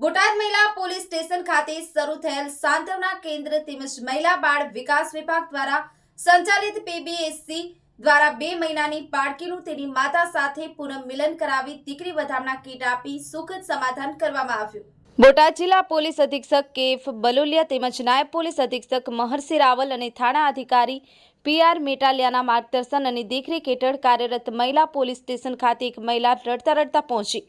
બોટાદ મહિલા police station ખાતે શરૂ થયેલ સાંત્વના કેન્દ્ર તેમજ મહિલા બાળ વિકાસ વિભાગ દ્વારા સંચાલિત પીબીએસસી દ્વારા બે મહિનાની બાળકીનું તેની માતા સાથે પુનઃ મિલન કરાવી દીકરી વધામણા કીટ આપી સુખદ સમાધાન કરવામાં આવ્યું. બોટાદ જિલ્લા પોલીસ અધિક્ષક કેફ બલોલિયા તેમજ નાયબ પોલીસ અધિક્ષક મહર્ષિ રાવલ અને થાણા અધિકારી પીઆર મેટાલિયાના માર્ગદર્શન અને દેખરેખ હેઠળ કાર્યરત મહિલા પોલીસ સ્ટેશન ખાતે એક મહિલા રડતા રડતા પહોંચી,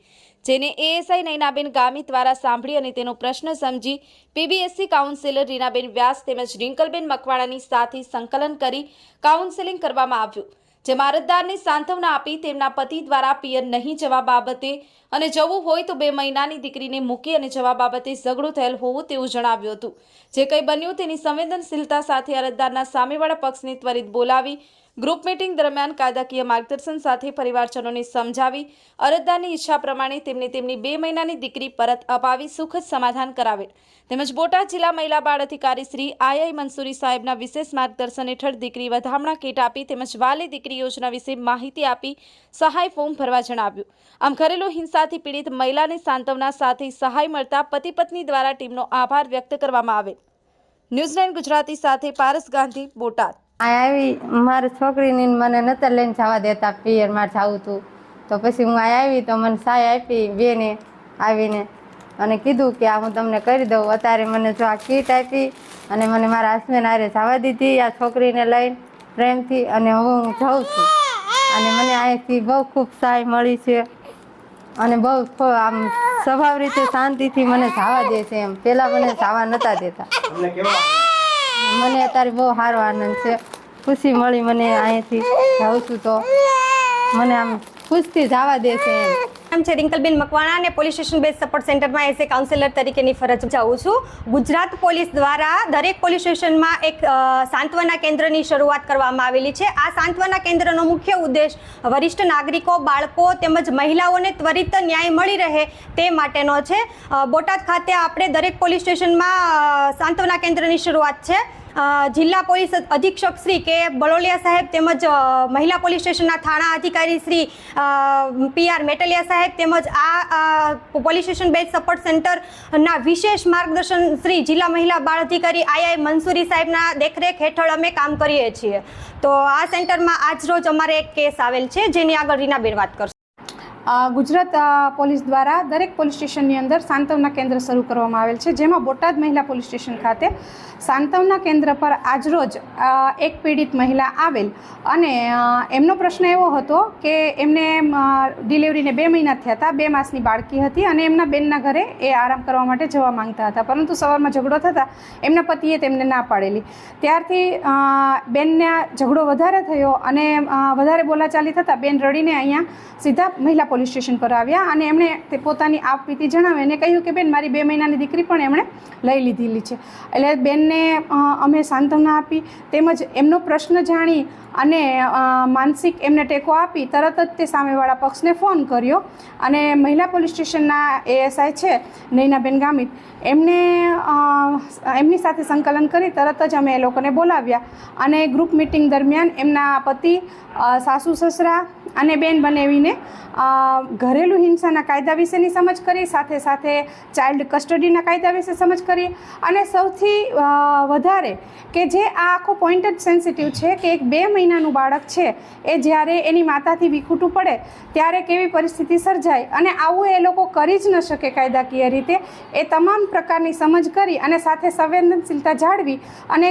જેને એએસઆઈ નૈનાબેન ગામી દ્વારા સાંભળી અને તેનો પ્રશ્ન સમજી પીબીએસસી કાઉન્સિલર રીનાબેન વ્યાસ તેમજ રિંકલબેન મકવાણાની સાથે સંકલન કરી કાઉન્સેલિંગ કરવામાં આવ્યું. જેમાં અરજદારને સાંત્વના આપી તેમના પતિ દ્વારા પિયર નહીં જવા બાબતે અને જવું હોય તો બે મહિનાની દીકરીને મૂકી અને જવા બાબતે ઝઘડો થયેલ હોવું તેવું જણાવ્યું હતું. જે કંઈ બન્યું તેની સંવેદનશીલતા સાથે અરજદારના સામેવાળા પક્ષને ત્વરિત બોલાવી ગ્રુપ મીટિંગ દરમિયાન કાયદાકીય માર્ગદર્શન સાથે પરિવારજનોને સમજાવી, અરજદારની ઈચ્છા પ્રમાણે તેમને તેમની બે મહિનાની દીકરી પરત અપાવી સુખદ સમાધાન કરાવેલ. તેમજ બોટાદ જિલ્લા મહિલા બાળ અધિકારી શ્રી આઈઆઈ મંસૂરી સાહેબના વિશેષ માર્ગદર્શન હેઠળ દીકરી વધામણા કીટ આપી તેમજ વાલી દીકરી યોજના વિશે માહિતી આપી સહાય ફોર્મ ભરવા જણાવ્યું. આમ ઘરેલુ હિંસાથી પીડિત મહિલાને સાંત્વના સાથે સહાય મળતા પતિ પત્ની દ્વારા ટીમનો આભાર વ્યક્ત કરવામાં આવેલ. ન્યૂઝ નાઇન ગુજરાતી સાથે પારસ ગાંધી, બોટાદ. આવી, મારી છોકરીની મને નહોતા લઈને જવા દેતા પિયર મારે જવું હતું તો પછી હું આ આવી, તો મને સહાય આપી બેને આવીને અને કીધું કે આ હું તમને કરી દઉં. અત્યારે મને જો આ કીટ આપી અને મને મારા હસબન્ડ આરે જવા દીધી આ છોકરીને લઈને પ્રેમથી અને હું જાઉં છું. અને મને અહીંથી બહુ ખૂબ સહાય મળી છે અને બહુ આમ સ્વભાવ રીતે શાંતિથી મને જવા દે છે એમ. પહેલાં મને જવા નહોતા દેતા. મને અત્યારે બહુ સારો આનંદ છે. ખુશી મળી મને અહીંયાથી જાઉં છું તો. મને આમ ખુશથી જવા દે છે એમ. નામ છે, રિંકલબેન મકવાણા અને પોલીસ સ્ટેશન બેઝ સપોર્ટ સેન્ટરમાં એઝ એ કાઉન્સિલર તરીકેની ફરજ બજાવું છું. ગુજરાત પોલીસ દ્વારા દરેક પોલીસ સ્ટેશનમાં એક સાંત્વના કેન્દ્રની શરૂઆત કરવામાં આવેલી છે. આ સાંત્વના કેન્દ્રનો મુખ્ય ઉદ્દેશ વરિષ્ઠ નાગરિકો, બાળકો તેમજ મહિલાઓને ત્વરિત ન્યાય મળી રહે તે માટેનો છે. બોટાદ ખાતે આપણે દરેક પોલીસ સ્ટેશનમાં સાંત્વના કેન્દ્રની શરૂઆત છે. જિલ્લા પોલીસ અધિક્ષક શ્રી કે બળોલિયા સાહેબ તેમજ મહિલા પોલીસ સ્ટેશનના થાણા અધિકારી શ્રી પીઆર મેટલિયા સાહેબ તેમજ આ પોલીસ સ્ટેશન બેઝ સપોર્ટ સેન્ટરના વિશેષ માર્ગદર્શન શ્રી જિલ્લા મહિલા બાળ અધિકારી આઈઆઈ મંસૂરી સાહેબના દેખરેખ હેઠળ અમે કામ કરીએ છીએ. તો આ સેન્ટરમાં આજ રોજ અમારે એક કેસ આવેલ છે, જેની આગળ રીનાબેન વાત કરશે. ગુજરાત પોલીસ દ્વારા દરેક પોલીસ સ્ટેશનની અંદર સાંત્વના કેન્દ્ર શરૂ કરવામાં આવેલ છે, જેમાં બોટાદ મહિલા પોલીસ સ્ટેશન ખાતે સાંત્વના કેન્દ્ર પર આજરોજ એક પીડિત મહિલા આવેલ. અને એમનો પ્રશ્ન એવો હતો કે એમને ડિલિવરીને બે મહિના થયા હતા, બે માસની બાળકી હતી અને એમના બેનના ઘરે એ આરામ કરવા માટે જવા માંગતા હતા. પરંતુ સવારમાં ઝઘડો થતાં એમના પતિએ તેમને ના પાડેલી. ત્યારથી બેનના ઝઘડો વધારે થયો અને વધારે બોલાચાલી થતાં બેન રડીને અહીંયા સીધા મહિલા પોલીસ સ્ટેશન પર આવ્યા અને એમણે તે પોતાની આપવીતી જણાવી અને કહ્યું કે, બેન, મારી બે મહિનાની દીકરી પણ એમણે લઈ લીધેલી છે. એટલે બેનને અમે સાંત્વના આપી તેમજ એમનો પ્રશ્ન જાણી અને માનસિક એમને ટેકો આપી તરત જ તે સામેવાળા પક્ષને ફોન કર્યો અને મહિલા પોલીસ સ્ટેશનના એએસઆઈ છે, નૈનાબેન ગામિત, એમને એમની સાથે સંકલન કરી તરત જ અમે એ લોકોને બોલાવ્યા અને ગ્રુપ મિટિંગ દરમિયાન એમના પતિ સાસુ, સસરા અને બેન બનેવીને ઘરેલું હિંસાના કાયદા વિશેની સમજ કરી, સાથે સાથે ચાઇલ્ડ કસ્ટડીના કાયદા વિશે સમજ કરી. અને સૌથી વધારે કે જે આ આખો પોઈન્ટ જ સેન્સિટિવ છે કે એક બે મહિનાનું બાળક છે, એ જ્યારે એની માતાથી વિખૂટું પડે, ત્યારે કેવી પરિસ્થિતિ સર્જાય અને આવું એ લોકો કરી જ ન શકે કાયદાકીય રીતે, એ તમામ પ્રકારની સમજ કરી અને સાથે સંવેદનશીલતા જાળવી અને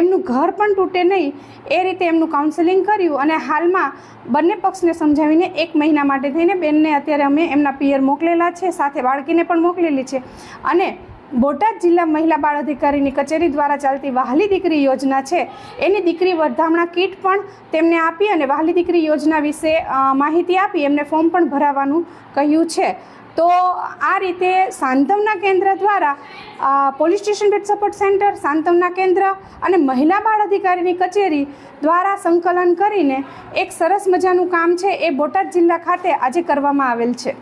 એમનું ઘર પણ તૂટે નહીં, એ રીતે એમનું કાઉન્સેલિંગ કર્યું અને હાલમાં બંને પક્ષને સમજાવીને એક મહિના માટે થઈને બેનને અત્યારે અમે એમના પિયર મોકલેલા છે, સાથે બાળકીને પણ મોકલેલી છે. અને બોટાદ જિલ્લા મહિલા બાળ અધિકારીની કચેરી દ્વારા ચાલતી વહાલી દીકરી યોજના છે. એની દીકરી વધામણા કીટ પણ તેમને આપી અને વહાલી દીકરી યોજના વિશે માહિતી આપી, એમને ફોર્મ પણ ભરાવાનું કહ્યું છે. તો આ રીતે સાંત્વના કેન્દ્ર દ્વારા police station base support centre, સાંત્વના કેન્દ્ર અને મહિલા બાળ અધિકારીની કચેરી દ્વારા સંકલન કરીને એક સરસ મજાનું કામ છે એ બોટાદ જિલ્લા ખાતે આજે કરવામાં આવેલ છે.